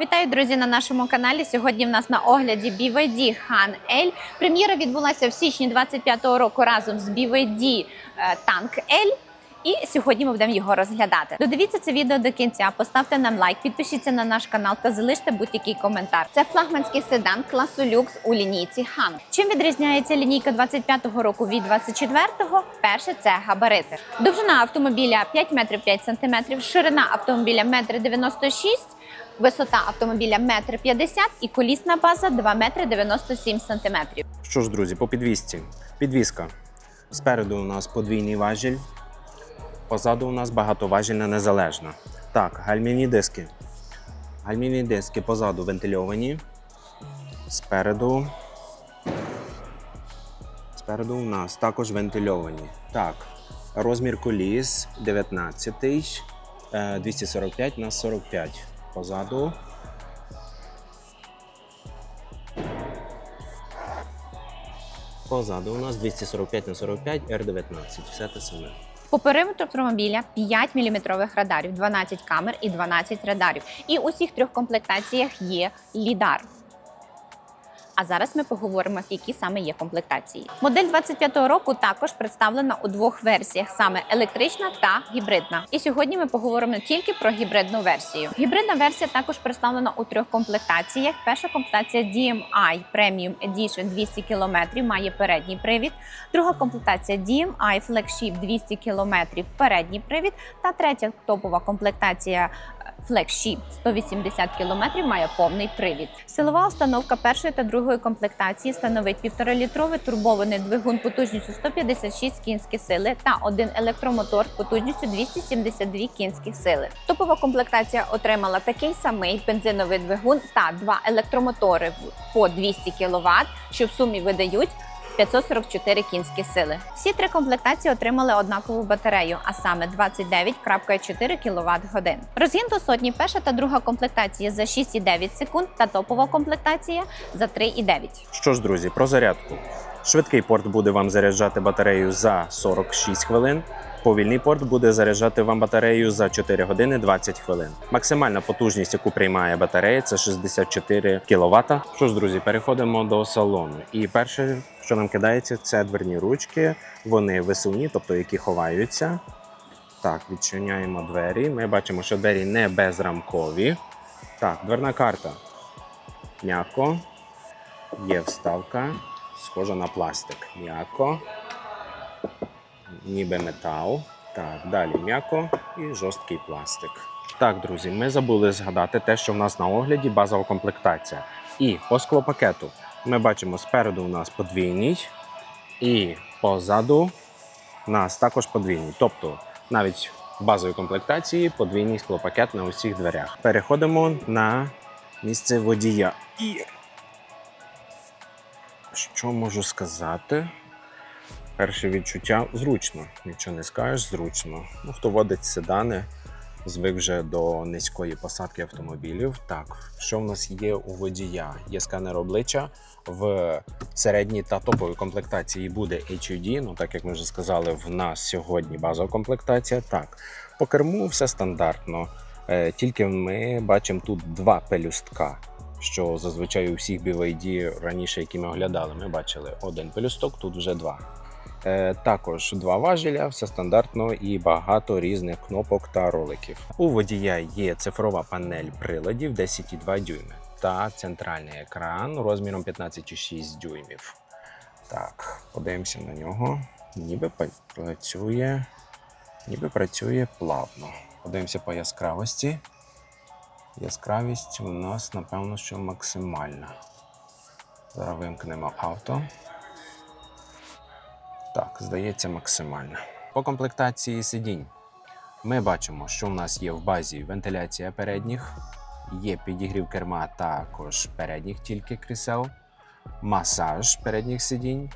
Вітаю, друзі, на нашому каналі. Сьогодні в нас на огляді BYD Han L. Прем'єра відбулася в січні 25-го року разом з BYD е, Tank L. І сьогодні ми будемо його розглядати. Додивіться це відео до кінця, поставте нам лайк, підпишіться на наш канал та залиште будь-який коментар. Це флагманський седан класу люкс у лінійці Han. Чим відрізняється лінійка 25-го року від 24-го? Перше це габарити. Довжина автомобіля 5 метрів 5 сантиметрів, ширина автомобіля 1,96 96 Висота автомобіля 1,50 м і колісна база 2 метри 97 сантиметрів. Що ж, друзі, по підвісці. Підвіска. Спереду у нас подвійний важіль, позаду у нас багатоважільна незалежна. Так, гальмівні диски. Гальмівні диски позаду вентильовані. Спереду. Спереду у нас також вентильовані. Так, розмір коліс 19, е, 245 на 45. Позаду Позаду у нас 245 на 45 R19. Все те саме. По периметру автомобіля 5 мм радарів, 12 камер і 12 радарів. І у всіх трьох комплектаціях є лідар. А зараз ми поговоримо, які саме є комплектації. Модель 25-го року також представлена у двох версіях: саме електрична та гібридна. І сьогодні ми поговоримо тільки про гібридну версію. Гібридна версія також представлена у трьох комплектаціях. Перша комплектація DMI Premium Edition 200 км має передній привід. Друга комплектація DMI Flagship 200 км передній привід. Та третя топова комплектація Flagship 180 км має повний привід. Силова установка першої та другої комплектації становить 1,5-літровий турбований двигун потужністю 156 кінських сили та один електромотор потужністю 272 кінських сили. Топова комплектація отримала такий самий бензиновий двигун та два електромотори по 200 кВт, що в сумі видають 544 кінські сили. Всі три комплектації отримали однакову батарею, а саме 29,4 кВт годин. Розгін до сотні перша та друга комплектації за 6,9 секунд та топова комплектація за 3,9. Що ж, друзі, про зарядку. Швидкий порт буде вам заряджати батарею за 46 хвилин. Повільний порт буде заряджати вам батарею за 4 години 20 хвилин. Максимальна потужність, яку приймає батарея, це 64 кВт. Що ж, друзі, переходимо до салону. І перше, що нам кидається, це дверні ручки. Вони висувні, тобто які ховаються. Так, відчиняємо двері. Ми бачимо, що двері не безрамкові. Так, дверна карта. М'яко. Є вставка, схожа на пластик. М'яко. Ніби метал. Так, далі м'яко і жорсткий пластик. Так, друзі, ми забули згадати те, що в нас на огляді базова комплектація. І по склопакету ми бачимо спереду у нас подвійний, і позаду у нас також подвійний. Тобто навіть в базовій комплектації подвійний склопакет на усіх дверях. Переходимо на місце водія. І що можу сказати? Перше відчуття зручно. Нічого не скажеш, зручно. Ну, хто водить седани, звик вже до низької посадки автомобілів. Так, що в нас є у водія? Є сканер обличчя в середній та топовій комплектації буде HUD. Ну, так як ми вже сказали, в нас сьогодні базова комплектація. Так, по керму все стандартно. Е, Тільки ми бачимо тут два пелюстка що зазвичай у всіх BYD раніше, які ми оглядали, ми бачили один пелюсток, тут вже два. Е, також два важеля, все стандартно і багато різних кнопок та роликів. У водія є цифрова панель приладів 10,2 дюйми та центральний екран розміром 15,6 дюймів. Так, подивимося на нього. Ніби працює, ніби працює плавно. Подивимося по яскравості. Яскравість у нас, напевно, що максимальна. Зараз вимкнемо авто. Так, здається, максимально. По комплектації сидінь ми бачимо, що в нас є в базі вентиляція передніх, є підігрів керма також передніх тільки крісел, масаж передніх сидінь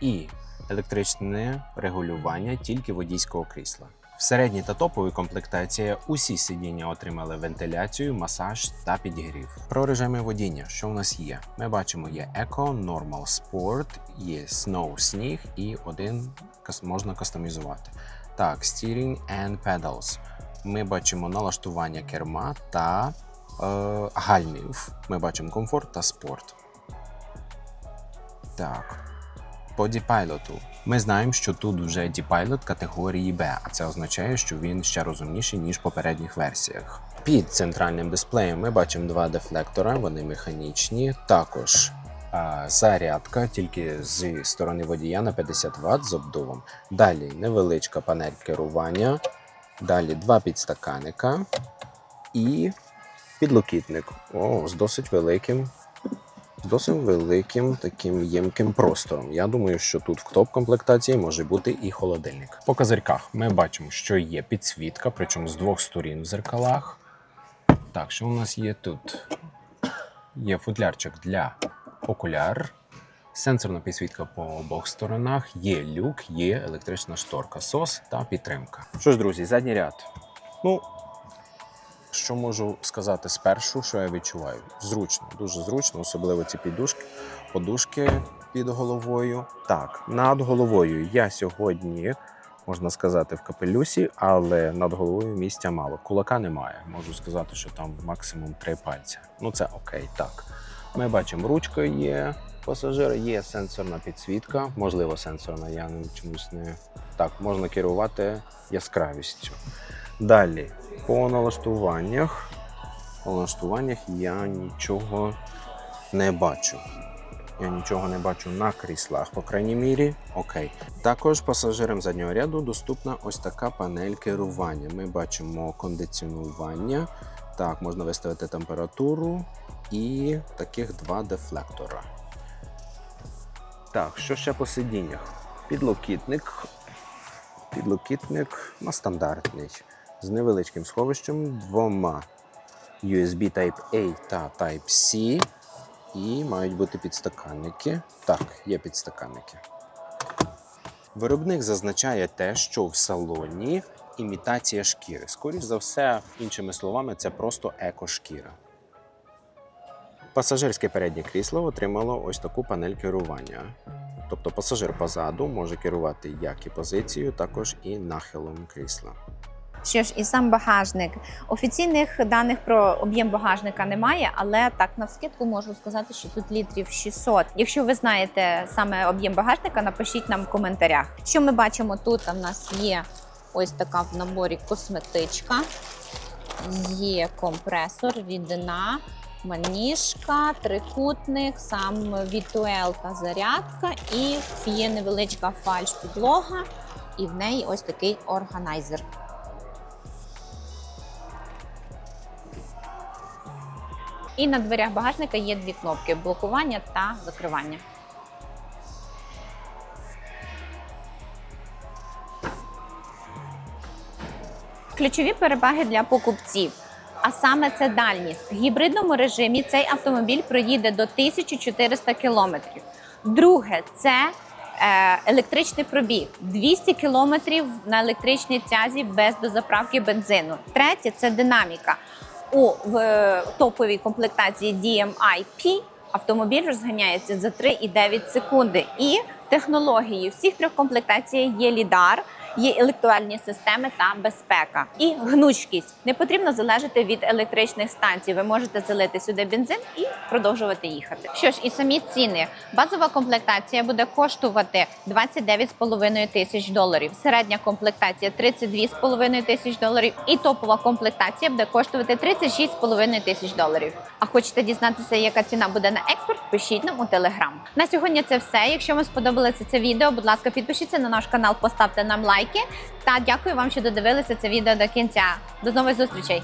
і електричне регулювання тільки водійського крісла. В середній та топовій комплектації усі сидіння отримали вентиляцію, масаж та підігрів. Про режими водіння, що в нас є? Ми бачимо, є Eco, Normal Sport, є Snow сніг і один можна кастомізувати. Так, Steering and Pedals. Ми бачимо налаштування керма та гальмів. Ми бачимо комфорт та спорт. Так. По діпайлоту. Ми знаємо, що тут вже діпайлот категорії B, а це означає, що він ще розумніший, ніж в попередніх версіях. Під центральним дисплеєм ми бачимо два дефлектора, вони механічні. Також а, зарядка тільки зі сторони водія на 50 Вт з обдувом. Далі невеличка панель керування. Далі два підстаканника і підлокітник. О, з досить великим з досить великим таким ємким простором. Я думаю, що тут в топ-комплектації може бути і холодильник. По козирьках ми бачимо, що є підсвітка, причому з двох сторін в зеркалах. Так, що у нас є тут? Є футлярчик для окуляр, сенсорна підсвітка по обох сторонах, є люк, є електрична шторка, сос та підтримка. Що ж, друзі, задній ряд. Ну, що можу сказати спершу, що я відчуваю? Зручно, дуже зручно, особливо ці підушки, подушки під головою. Так, над головою я сьогодні, можна сказати, в капелюсі, але над головою місця мало. Кулака немає. Можу сказати, що там максимум три пальця. Ну це окей, так. Ми бачимо, ручка є. Пасажира є сенсорна підсвітка, можливо, сенсорна, я не чомусь не так, можна керувати яскравістю. Далі, по налаштуваннях. По налаштуваннях я нічого не бачу. Я нічого не бачу на кріслах, по крайній мірі. Окей. Також пасажирам заднього ряду доступна ось така панель керування. Ми бачимо кондиціонування. Так, можна виставити температуру і таких два дефлектора. Так, що ще по сидіннях? Підлокітник. Підлокітник на стандартний з невеличким сховищем, двома USB Type-A та Type-C. І мають бути підстаканники. Так, є підстаканники. Виробник зазначає те, що в салоні імітація шкіри. Скоріше за все, іншими словами, це просто еко-шкіра. Пасажирське переднє крісло отримало ось таку панель керування. Тобто пасажир позаду може керувати як і позицією, також і нахилом крісла. Що ж, і сам багажник. Офіційних даних про об'єм багажника немає, але так навскидку можу сказати, що тут літрів 600. Якщо ви знаєте саме об'єм багажника, напишіть нам в коментарях. Що ми бачимо тут? У нас є ось така в наборі косметичка, є компресор, рідина. Маніжка, трикутник, сам вітуел та зарядка, і є невеличка фальш підлога, і в неї ось такий органайзер. І на дверях багажника є дві кнопки блокування та закривання. Ключові переваги для покупців. А саме це дальність. В гібридному режимі цей автомобіль проїде до 1400 кілометрів. Друге, це е, електричний пробіг 200 кілометрів на електричній тязі без дозаправки бензину. Третє це динаміка. У в, топовій комплектації DMI-P автомобіль розганяється за 3,9 секунди. І технології всіх трьох комплектацій є лідар. Є електуальні системи та безпека і гнучкість. Не потрібно залежати від електричних станцій. Ви можете залити сюди бензин і продовжувати їхати. Що ж, і самі ціни. Базова комплектація буде коштувати 29,5 тисяч доларів. Середня комплектація 32,5 тисяч доларів. І топова комплектація буде коштувати 36,5 тисяч доларів. А хочете дізнатися, яка ціна буде на експорт? Пишіть нам у телеграм. На сьогодні це все. Якщо вам сподобалося це відео, будь ласка, підпишіться на наш канал, поставте нам лайки. Та дякую вам, що додивилися це відео до кінця. До нових зустрічей!